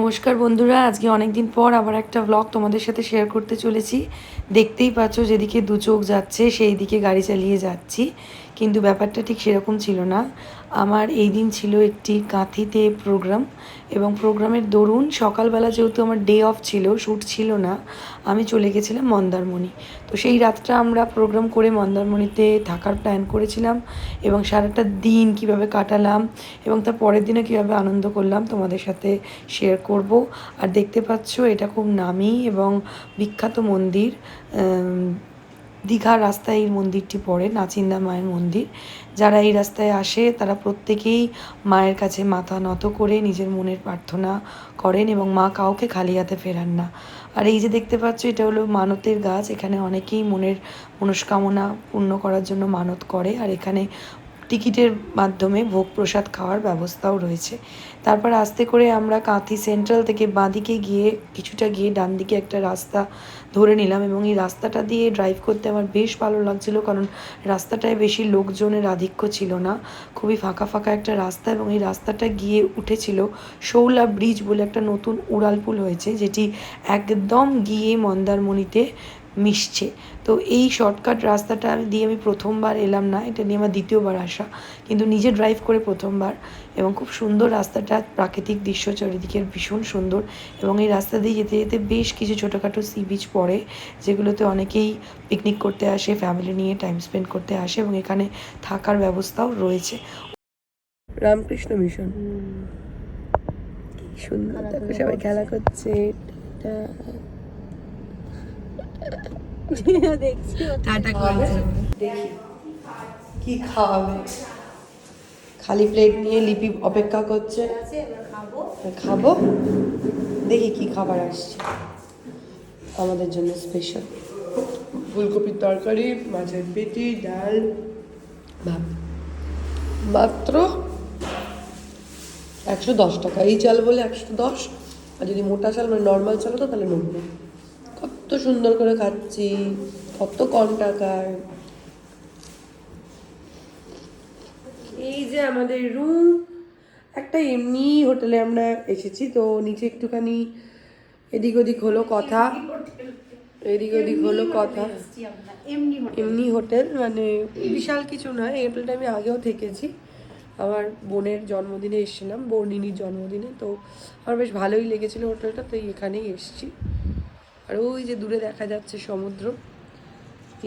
নমস্কার বন্ধুরা, আজকে অনেক দিন পর আবার একটা ব্লগ তোমাদের সাথে শেয়ার করতে চলেছি। দেখতেই পাচ্ছ, যেদিকে দু চোখ যাচ্ছে, সেই দিকে গাড়ি চালিয়ে যাচ্ছি। কিন্তু ব্যাপারটা ঠিক সেরকম ছিল না। আমার এই দিন ছিল একটি কাঁথিতে প্রোগ্রাম এবং প্রোগ্রামের দরুন সকালবেলা যেহেতু আমার ডে অফ ছিল শ্যুট ছিল না, আমি চলে গেছিলাম মন্দারমণি। তো সেই রাতটা আমরা প্রোগ্রাম করে মন্দারমণিতে থাকার প্ল্যান করেছিলাম এবং সারাটা দিন কীভাবে কাটালাম এবং তার পরের দিনে কীভাবে আনন্দ করলাম তোমাদের সাথে শেয়ার করব। আর দেখতে পাচ্ছ এটা খুব নামি এবং বিখ্যাত মন্দির দীঘার রাস্তায় এই মন্দিরটি পড়ে, নাচিন্দা মায়ের মন্দির। যারা এই রাস্তায় আসে, তারা প্রত্যেকেই মায়ের কাছে মাথা নত করে নিজের মনের প্রার্থনা করেন এবং মা কাউকে খালি হাতে ফেরান না। আর এই যে দেখতে পাচ্ছ, এটা হলো মানতের গাছ। এখানে অনেকেই মনের মনস্কামনা পূর্ণ করার জন্য মানত করে। আর এখানে টিকিটের মাধ্যমে ভোগ প্রসাদ খাওয়ার ব্যবস্থাও রয়েছে। তারপর আস্তে করে আমরা কাঁথি সেন্ট্রাল থেকে বাঁদিকে গিয়ে কিছুটা গিয়ে ডান দিকে একটা রাস্তা ধরে নিলাম এবং এই রাস্তাটা দিয়ে ড্রাইভ করতে আমার বেশ ভালো লাগছিল কারণ রাস্তাটায় বেশি লোকজনের আধিক্য ছিল না। খুবই ফাঁকা ফাঁকা একটা রাস্তা এবং এই রাস্তাটা গিয়ে উঠেছিল শৌলা ব্রিজ বলে একটা নতুন উড়ালপুল হয়েছে যেটি একদম গিয়ে মন্দারমণিতে মিশছে। তো এই শর্টকাট রাস্তাটা আমি দিয়ে আমি প্রথমবার এলাম না এটা নিয়ে আমার দ্বিতীয়বার আসা। কিন্তু নিজে ড্রাইভ করে প্রথমবার এবং খুব সুন্দর রাস্তাটা প্রাকৃতিক দৃশ্য চারিদিকের ভীষণ সুন্দর এবং এই রাস্তা দিয়ে যেতে যেতে বেশ কিছু ছোটোখাটো সি বিচ পড়ে যেগুলোতে অনেকেই পিকনিক করতে আসে ফ্যামিলি নিয়ে টাইম স্পেন্ড করতে আসে এবং এখানে থাকার ব্যবস্থাও রয়েছে। রামকৃষ্ণ মিশন সুন্দর দেখো সবাই খেলা করছে। টাটা করছে দেখি। কি খাওয়াবে খালি প্লেট নিয়ে লিপি অপেক্ষা করছে। খাব। দেখি কি খাবার আসছে। আমাদের জন্য স্পেশাল ফুলকপির তরকারি মাছের পেটি ডাল। ভাত। মাত্র একশো দশ টাকা। এই চাল বলে একশো দশ। আর যদি মোটা চাল মানে নর্মাল চাল হতো তাহলে নব্বই। কত সুন্দর করে খাচ্ছি কত কম টাকায় এই যে আমাদের রুম একটা এমনি হোটেলে আমরা এসেছি তো নিচে একটুখানি এদিক ওদিক হলো কথা। এদিক ওদিক হলো কথা। এমনি হোটেল মানে বিশাল কিছু নয় এই হোটেলটা আমি আগেও থেকেছি। আমার বোনের জন্মদিনে এসেছিলাম বর্ণিনীর জন্মদিনে তো আমার বেশ ভালোই লেগেছিলো হোটেলটা তো এখানেই এসেছি। আর ওই যে দূরে দেখা যাচ্ছে সমুদ্র,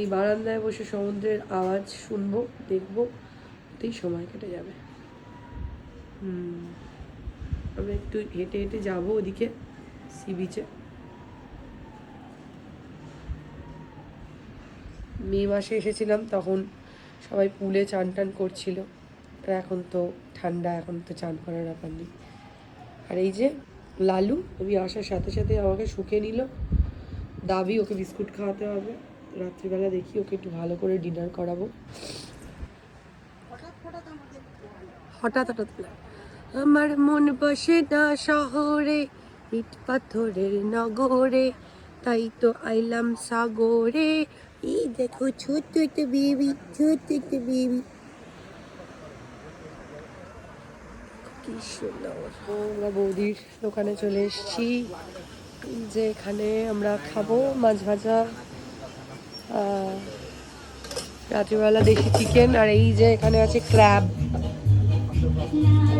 এই বারান্দায় বসে সমুদ্রের আওয়াজ শুনব, দেখব, ওতেই সময় কেটে যাবে। হুম আমরা একটু হেঁটে হেঁটে যাব ওদিকে, সি বিচে। মে মাসে এসেছিলাম, তখন সবাই পুলে চান টান করছিল, আর এখন তো ঠান্ডা, এখন তো চান করার ব্যাপার নেই। আর এই যে লালু আমি আসার সাথে সাথে আমাকে শুকে নিল দাবি ওকে বিস্কুট খাওয়াতে হবে। রাত্রিবেলা দেখি ওকে একটু ভালো করে ডিনার করাবো। হঠাৎ হঠাৎ আমার মন বসে না শহরে ইট পাথরের নগরে তাই তো আইলাম সাগরে। এই দেখো ছোট্ট একটা বেবি ছোট্ট একটা বেবি। কি সুন্দর। আমরা বৌদির দোকানে চলে এসেছি। যে এখানে আমরা খাব মাছ ভাজা রাত্রিবেলা দেশি চিকেন আর এই যে এখানে আছে ক্র্যাব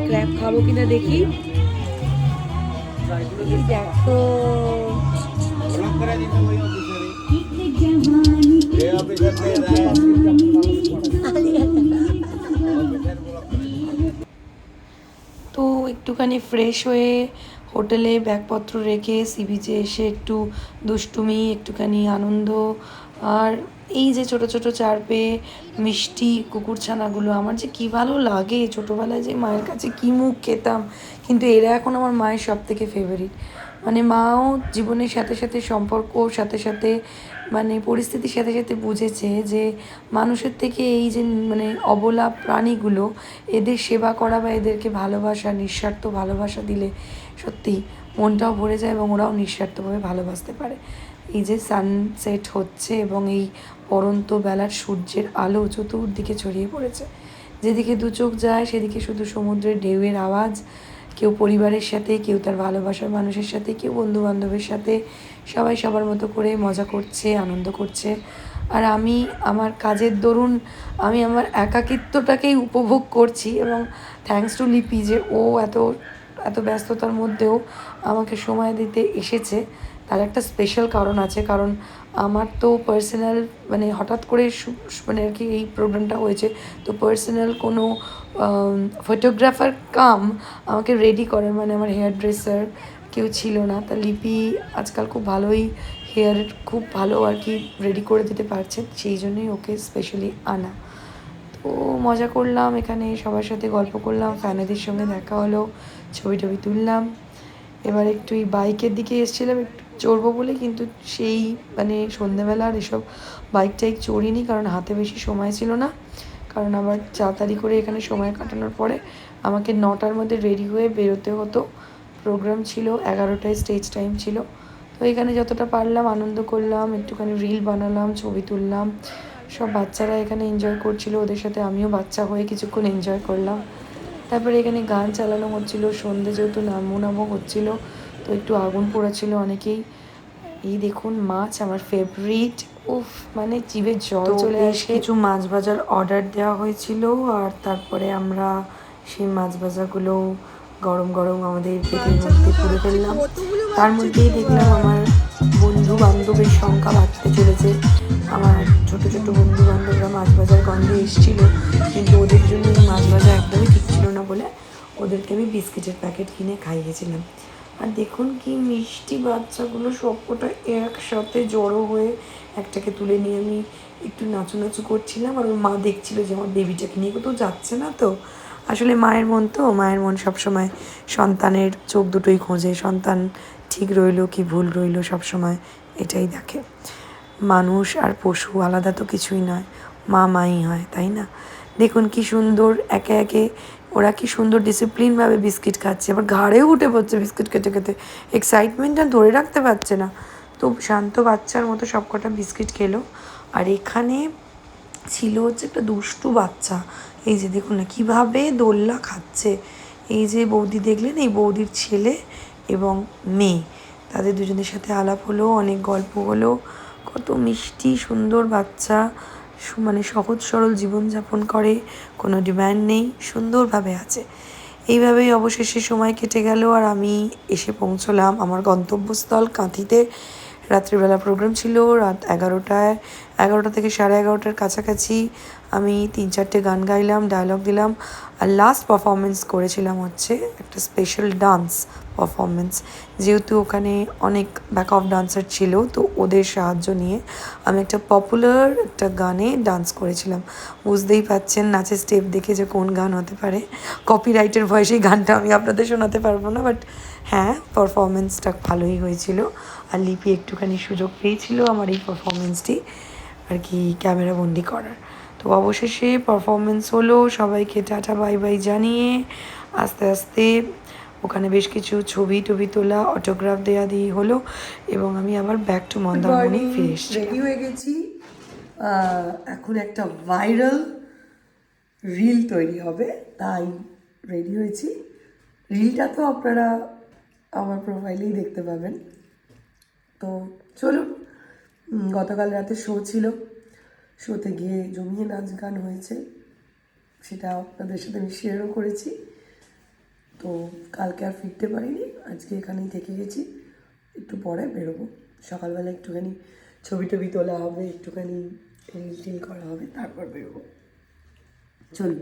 ক্র্যাব খাব কিনা দেখি। দেখো। তো একটুখানি ফ্রেশ হয়ে হোটেলে ব্যাগপত্র রেখে সি বিচে এসে একটু দুষ্টুমি, একটুখানি আনন্দ আর এই যে ছোট ছোট চার পেয়ে মিষ্টি কুকুরছানাগুলো আমার যে কী ভালো লাগে। ছোটোবেলায় যে মায়ের কাছে কী মুখ খেতাম, কিন্তু এরা এখন আমার মায়ের সব থেকে ফেভারিট মানে মাও জীবনের সাথে সাথে সম্পর্ক, সাথে সাথে মানে পরিস্থিতির সাথে সাথে বুঝেছে যে মানুষের থেকে এই যে মানে অবলা প্রাণীগুলো, এদের সেবা করা বা এদেরকে ভালোবাসা, নিঃস্বার্থ ভালোবাসা দিলে সত্যি মনটাও ভরে যায় এবং ওরাও নিঃস্বার্থভাবে ভালোবাসতে পারে। এই যে সানসেট হচ্ছে এবং এই পরন্ত বেলার সূর্যের আলো চতুর্দিকে ছড়িয়ে পড়েছে। যেদিকে দু চোখ যায়, সেদিকে শুধু সমুদ্রের ঢেউয়ের আওয়াজ। কেউ পরিবারের সাথে, কেউ তার ভালোবাসার মানুষের সাথে, কেউ বন্ধু বান্ধবের সাথে। সবাই সবার মতো করে মজা করছে, আনন্দ করছে। আর আমি, আমার কাজের দরুন আমি আমার একাকিত্বটাকেই উপভোগ করছি এবং থ্যাঙ্কস টু লিপি যে ও এত এত ব্যস্ততার মধ্যেও আমাকে সময় দিতে এসেছে। তার একটা স্পেশাল কারণ আছে, কারণ আমার তো পার্সোনাল মানে হঠাৎ করে মানে আর কি এই প্রোগ্রামটা হয়েছে, তো পার্সোনাল কোনো ফটোগ্রাফার কাম আমাকে রেডি করার মানে আমার হেয়ার ড্রেসার কেউ ছিল না। তা লিপি আজকাল খুব ভালোই হেয়ার খুব ভালো আর কি রেডি করে দিতে পারছে, সেই জন্যই ওকে স্পেশালি আনা। তো মজা করলাম, এখানে সবার সাথে গল্প করলাম, ফ্যানেদের সঙ্গে দেখা হলো, ছবি টবি তুললাম। এবার একটু এই বাইকের দিকে এসেছিলাম, একটু চড়বো বলে, কিন্তু সেই মানে সন্ধেবেলা আর এসব বাইক টাইক চড়িনি, কারণ হাতে বেশি সময় ছিল না। কারণ আবার তাড়াতাড়ি করে এখানে সময় কাটানোর পরে আমাকে নটার মধ্যে রেডি হয়ে বেরোতে হতো। প্রোগ্রাম ছিল, এগারোটায় স্টেজ টাইম ছিল। তো এখানে যতটা পারলাম, আনন্দ করলাম, একটুখানি রিল বানালাম, ছবি তুললাম। সব বাচ্চারা এখানে এনজয় করছিল ওদের সাথে আমিও বাচ্চা হয়ে কিছুক্ষণ এনজয় করলাম। তারপরে এখানে গান চালানো হচ্ছিল সন্ধে যেহেতু নামো নামো হচ্ছিল তো একটু আগুন পড়েছিল অনেকেই। এই দেখুন মাছ আমার ফেভারিট উফ মানে জিভে জল চলে আসে। কিছু মাছ ভাজার অর্ডার দেওয়া হয়েছিল আর তারপরে আমরা সেই মাছ ভাজাগুলো গরম গরম আমাদের পেটের মধ্যে পুরে ফেললাম। তার মধ্যেই দেখলাম আমার বন্ধু বান্ধবের সংখ্যা বাড়তে চলেছে। গন্ধে এসেছিল, কিন্তু ওদের জন্য মাছ ভাজা একদমই ঠিক ছিল না বলে ওদেরকে আমি বিস্কিটের প্যাকেট কিনে খাইয়েছিলাম। আর দেখুন কি মিষ্টি বাচ্চাগুলো সবকটা একসাথে জড়ো হয়ে একটাকে তুলে নিয়ে আমি একটু নাচু নাচু করছিলাম আর ওর মা দেখছিল যে আমার বেবিটাকে নিয়ে কোথাও যাচ্ছে না তো। আসলে মায়ের মন তো, মায়ের মন সবসময় সন্তানের চোখ দুটোই খোঁজে, সন্তান ঠিক রইল কি ভুল রইল সবসময় এটাই দেখে। মানুষ আর পশু আলাদা তো কিছুই নয় মা মাই হয়, তাই না? দেখুন কি সুন্দর, একে একে ওরা কি সুন্দর ডিসিপ্লিনভাবে বিস্কিট খাচ্ছে। আবার ঘাড়েও উঠে পড়ছে বিস্কিট খেতে খেতে। এক্সাইটমেন্টটা ধরে রাখতে পারছে না। তো শান্ত বাচ্চার মতো সবকটা বিস্কিট খেলো। আর এখানে ছিল হচ্ছে একটা দুষ্টু বাচ্চা। এই যে দেখুন না, কীভাবে দোল্লা খাচ্ছে। এই যে বৌদি দেখলেন, এই বৌদির ছেলে এবং মেয়ে। তাদের দুজনের সাথে আলাপ হলো, অনেক গল্প হলো। কত মিষ্টি, সুন্দর বাচ্চা। মানে সহজ সরল জীবনযাপন করে, কোনো ডিম্যান্ড নেই, সুন্দরভাবে আছে। এইভাবেই অবশেষে সময় কেটে গেল আর আমি এসে পৌঁছলাম। আমার গন্তব্যস্থল কাঁথিতে। রাত্রিবেলা প্রোগ্রাম ছিল রাত এগারোটায়। এগারোটা থেকে সাড়ে এগারোটার কাছাকাছি আমি তিন চারটে গান গাইলাম ডায়লগ দিলাম। আর লাস্ট পারফরমেন্স করেছিলাম হচ্ছে একটা স্পেশাল ডান্স পারফরমেন্স যেহেতু ওখানে অনেক ব্যাক অফ ডান্সার ছিল, তো ওদের সাহায্য নিয়ে আমি একটা পপুলার একটা গানে ডান্স করেছিলাম। বুঝতেই পাচ্ছেন, নাচের স্টেপ দেখে যে কোন গান হতে পারে। কপিরাইটের ভয়েসেই গানটা আমি আপনাদের শোনাতে পারব না বাট হ্যাঁ পারফরমেন্সটা ভালোই হয়েছিল। আর লিপি একটুখানি সুযোগ পেয়েছিল আমার এই পারফরমেন্সটি আর কি ক্যামেরা বন্দি করার। তো অবশেষে পারফরমেন্স হলো সবাইকে টাটা বাই বাই জানিয়ে আস্তে আস্তে ওখানে বেশ কিছু ছবি টবি তোলা অটোগ্রাফ দেওয়া দিয়ে হলো এবং আমি আবার ব্যাক টু মন্দারমণি ফিরে এসেছি রেডি হয়ে গেছি। এখন একটা ভাইরাল রিল তৈরি হবে তাই রেডি হয়েছি। রিলটা তো আপনারা আমার প্রোফাইলেই দেখতে পাবেন। তো চলুন গতকাল রাতে শো ছিল। শোতে গিয়ে জমিয়ে নাচ গান হয়েছে, সেটা আপনাদের সাথে আমি শেয়ারও করেছি। তো কালকে আর ফিরতে পারিনি, আজকে এখানেই থেকে গেছি, একটু পরে বেরোবো। সকালবেলা একটুখানি ছবি টবি তোলা হবে, একটুখানি রিল টিল করা হবে, তারপর বেরোবো। চলুন।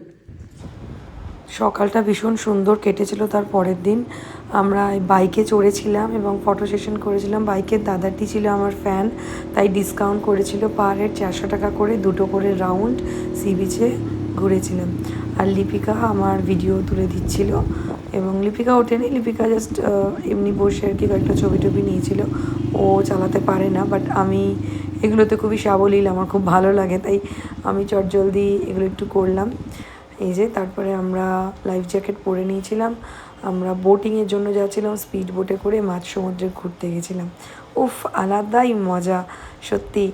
সকালটা ভীষণ সুন্দর কেটেছিল তার পরের দিন। আমরা বাইকে চড়েছিলাম এবং ফটো সেশন করেছিলাম। বাইকের দাদাটি ছিল আমার ফ্যান তাই ডিসকাউন্ট করেছিল পার হেড চারশো টাকা করে দুটো করে রাউন্ড সি বিচে ঘুরেছিলাম। আর লিপিকা আমার ভিডিও তুলে দিচ্ছিল এবং লিপিকা ওঠেনি লিপিকা জাস্ট এমনি বসে আর কি কয়েকটা ছবি টবি নিয়েছিল। ও চালাতে পারে না বাট আমি এগুলোতে খুবই সাবলীল, আমার খুব ভালো লাগে, তাই আমি চটজলদি এগুলো একটু করলাম। এই যে তারপরে আমরা লাইফ জ্যাকেট পরে নিয়েছিলাম। আমরা বোটিংয়ের জন্য যাচ্ছিলাম স্পিড বোটে করে মাঝ সমুদ্রে ঘুরতে গেছিলাম। উফ, আলাদাই মজা। সত্যি,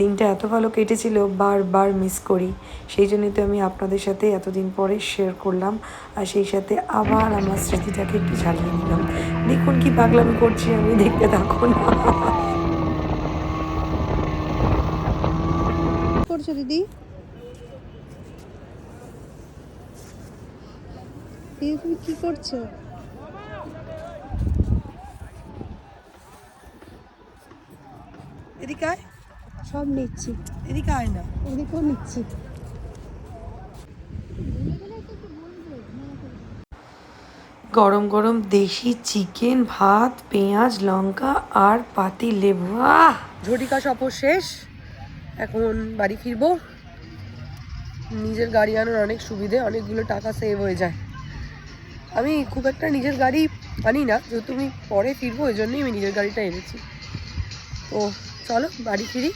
দিনটা এত ভালো কেটেছিল, বারবার মিস করি। সেই জন্যই তো আমি আপনাদের সাথে এতদিন পরে শেয়ার করলাম। আর সেই সাথে আবার আমার স্মৃতিটাকে একটু ঝালিয়ে নিলাম। দেখুন কি পাগলামি করছি আমি, দেখতে থাকুন। কি করছ দিদি? দিদি তুমি কি করছ? এদিকে আয়। সব নিচ্ছি। এদিকে আয় না। ওদিকেও নিচ্ছি। গরম গরম দেশি চিকেন ভাত পেঁয়াজ লঙ্কা আর পাতি লেবু। আহ! ঝটিকা সফর শেষ। এখন বাড়ি ফিরবো। নিজের গাড়ি আনার অনেক সুবিধে অনেকগুলো টাকা সেভ হয়ে যায়। আমি খুব একটা নিজের গাড়ি আনি না, যেহেতু আমি পরে ফিরবো, ওই জন্যই আমি নিজের গাড়িটা এনেছি। তো চলো, বাড়ি ফিরি।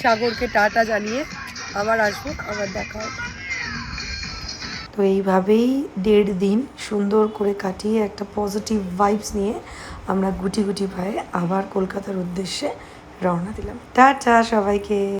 সাগরকে টাটা জানিয়ে আবার আসব, আবার দেখা হবে। তো এইভাবেই দেড় দিন সুন্দর করে কাটিয়ে একটা পজিটিভ ভাইবস নিয়ে আমরা গুটি গুটি পায়ে আবার কলকাতার উদ্দেশ্যে রওনা দিলাম। টাটা সবাইকে!